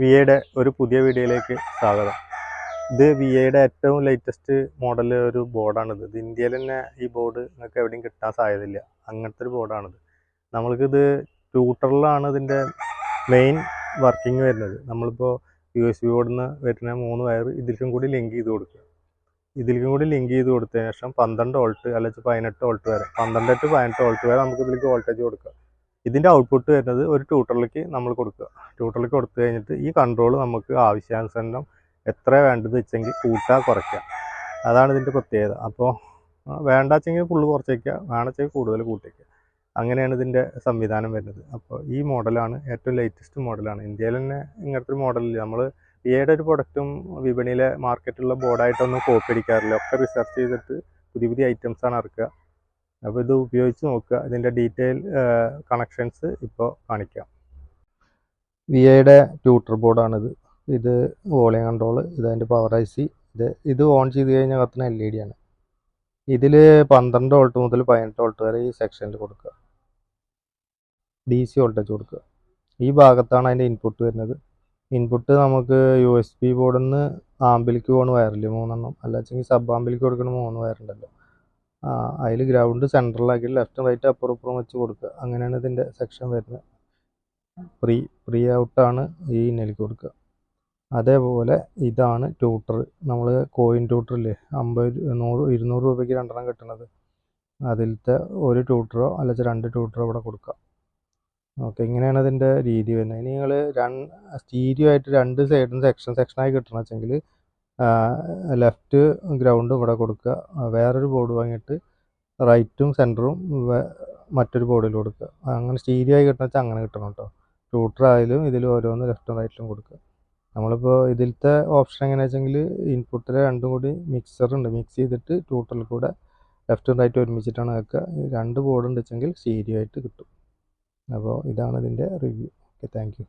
V എയുടെ ഒരു പുതിയ വീഡിയോയിലേക്ക് സ്വാഗതം. ഇത് വി എയുടെ ഏറ്റവും ലേറ്റസ്റ്റ് മോഡൽ ഒരു ബോർഡാണിത്. ഇത് ഇന്ത്യയിൽ തന്നെ ഈ ബോർഡ് നിങ്ങൾക്ക് എവിടെയും കിട്ടാൻ സാധ്യതയില്ല. അങ്ങനത്തെ ഒരു ബോർഡാണിത്. നമ്മൾക്കിത് ട്യൂട്ടറിലാണ് ഇതിന്റെ മെയിൻ വർക്കിംഗ് വരുന്നത്. നമ്മളിപ്പോൾ യു എസ് ബി ബോർഡിൽ നിന്ന് വരുന്ന മൂന്ന് വയർ ഇതിലേക്കും കൂടി ലിങ്ക് ചെയ്ത് കൊടുക്കുക. ഇതിലേക്കും കൂടി ലിങ്ക് ചെയ്ത് കൊടുത്തതിന് ശേഷം പന്ത്രണ്ട് വോൾട്ട് അല്ലെങ്കിൽ പതിനെട്ട് വോൾട്ട് വരെ. പന്ത്രണ്ട് ടു പതിനെട്ട് വോൾട്ട് വരെ നമുക്ക് ഇതിലേക്ക് വോൾട്ടേജ് കൊടുക്കുക ഇതിന്റെ ഔട്ട്പുട്ട് വരുന്നത് ഒരു ട്യൂട്ടറിലേക്ക് നമ്മൾ കൊടുക്കുക. ട്യൂട്ടറിലേക്ക് കൊടുത്തു കഴിഞ്ഞിട്ട് ഈ കൺട്രോൾ നമുക്ക് ആവശ്യാനുസരണം എത്ര വേണ്ടത് വെച്ചെങ്കിൽ കൂട്ടുക കുറയ്ക്കുക. അതാണ് ഇതിന്റെ പ്രത്യേകത. അപ്പോൾ വേണ്ട വെച്ചെങ്കിൽ ഫുള്ള് വയ്ക്കുക വേണമെച്ചെങ്കിൽ കൂടുതൽ കൂട്ടിക്കുക അങ്ങനെയാണ് ഇതിന്റെ സംവിധാനം വരുന്നത്. അപ്പോൾ ഈ മോഡലാണ് ഏറ്റവും ലേറ്റസ്റ്റ് മോഡലാണ്. ഇന്ത്യയിൽ തന്നെ ഇങ്ങനത്തെ ഒരു മോഡലില്ല നമ്മൾ ഏടെ ഒരു പ്രൊഡക്റ്റും വിപണിയിലെ മാർക്കറ്റിലുള്ള ബോർഡായിട്ടൊന്നും കോപ്പി അടിക്കാറില്ല. ഒക്കെ റിസർച്ച് ചെയ്തിട്ട് പുതിയ പുതിയ ഐറ്റംസാണ് ഇറക്കുക. അപ്പോൾ ഇത് ഉപയോഗിച്ച് നോക്കുക. ഇതിന്റെ ഡീറ്റെയിൽ കണക്ഷൻസ് ഇപ്പോൾ കാണിക്കാം. വി ഐയുടെ ട്യൂട്ടർ ബോർഡാണിത് ഇത് വോളിയം കൺട്രോൾ ഇത് അതിന്റെ പവർ ഐ സി ഇത് ഇത് ഓൺ ചെയ്ത് കഴിഞ്ഞാൽ കത്തുന്ന എൽ ഇ ഡി ആണ്. ഇതിൽ പന്ത്രണ്ട് വോൾട്ട് മുതൽ പതിനെട്ട് വോൾട്ട് വരെ ഈ സെക്ഷനിൽ കൊടുക്കുക. ഡി സി വോൾട്ടേജ് കൊടുക്കുക. ഈ ഭാഗത്താണ് അതിന്റെ ഇൻപുട്ട് വരുന്നത്. ഇൻപുട്ട് നമുക്ക് യു എസ് ബി ബോർഡിൽ നിന്ന് ആമ്പിലേക്ക് പോകണ വയറിൽ മൂന്നെണ്ണം. അല്ലാച്ചെങ്കിൽ സബ് ആമ്പിലേക്ക് കൊടുക്കുന്ന മൂന്ന് വയറുണ്ടല്ലോ അതിൽ ഗ്രൗണ്ട് സെൻട്രലാക്കി ലെഫ്റ്റും റൈറ്റ് അപ്പുറം ഇപ്പുറം വെച്ച് കൊടുക്കുക. അങ്ങനെയാണ് ഇതിന്റെ സെക്ഷൻ വരുന്നത്. പ്രീ പ്രീ ഔട്ടാണ് ഈ ഇന്നലേക്ക് കൊടുക്കുക. അതേപോലെ ഇതാണ് ട്യൂട്ടർ നമ്മൾ കോയിൻ ട്യൂട്ടറില്ലേ അമ്പത് നൂറ് ഇരുന്നൂറ് രൂപയ്ക്ക് രണ്ടെണ്ണം കിട്ടണത്. അതിലത്തെ ഒരു ട്യൂട്ടറോ അല്ലെങ്കിൽ രണ്ട് ട്യൂട്ടറോ ഇവിടെ കൊടുക്കുക. ഓക്കെ ഇങ്ങനെയാണ് ഇതിന്റെ രീതി വരുന്നത്. ഇനി നിങ്ങൾ രണ്ട് സ്റ്റീരിയോ ആയിട്ട് രണ്ട് സൈഡും സെക്ഷൻ സെക്ഷനായി കിട്ടണമെന്ന് വെച്ചെങ്കിൽ ലെഫ്റ്റ് ഗ്രൗണ്ട് ഇവിടെ കൊടുക്കുക. വേറൊരു ബോർഡ് വാങ്ങിയിട്ട് റൈറ്റും സെന്ററും മറ്റൊരു ബോർഡിൽ കൊടുക്കുക. അങ്ങനെ സ്റ്റീരിയോ ആയി കിട്ടണം വെച്ചാൽ അങ്ങനെ കിട്ടണം കേട്ടോ ആയാലും ഇതിൽ ഓരോന്ന് ലെഫ്റ്റും റൈറ്റും കൊടുക്കുക. നമ്മളിപ്പോൾ ഇതിലത്തെ ഓപ്ഷൻ എങ്ങനെയാണെന്ന് വെച്ചെങ്കിൽ ഇൻപുട്ടിൽ രണ്ടും കൂടി മിക്സറുണ്ട് മിക്സ് ചെയ്തിട്ട് ടൂട്ടറിൽ കൂടെ ലെഫ്റ്റും റൈറ്റും ഒരുമിച്ചിട്ടാണ് വെക്കുക. രണ്ട് ബോർഡ് ഉണ്ട് വെച്ചെങ്കിൽ സ്റ്റീരിയോ ആയിട്ട് കിട്ടും. അപ്പോൾ ഇതാണ് ഇതിന്റെ റിവ്യൂ ഓക്കെ താങ്ക്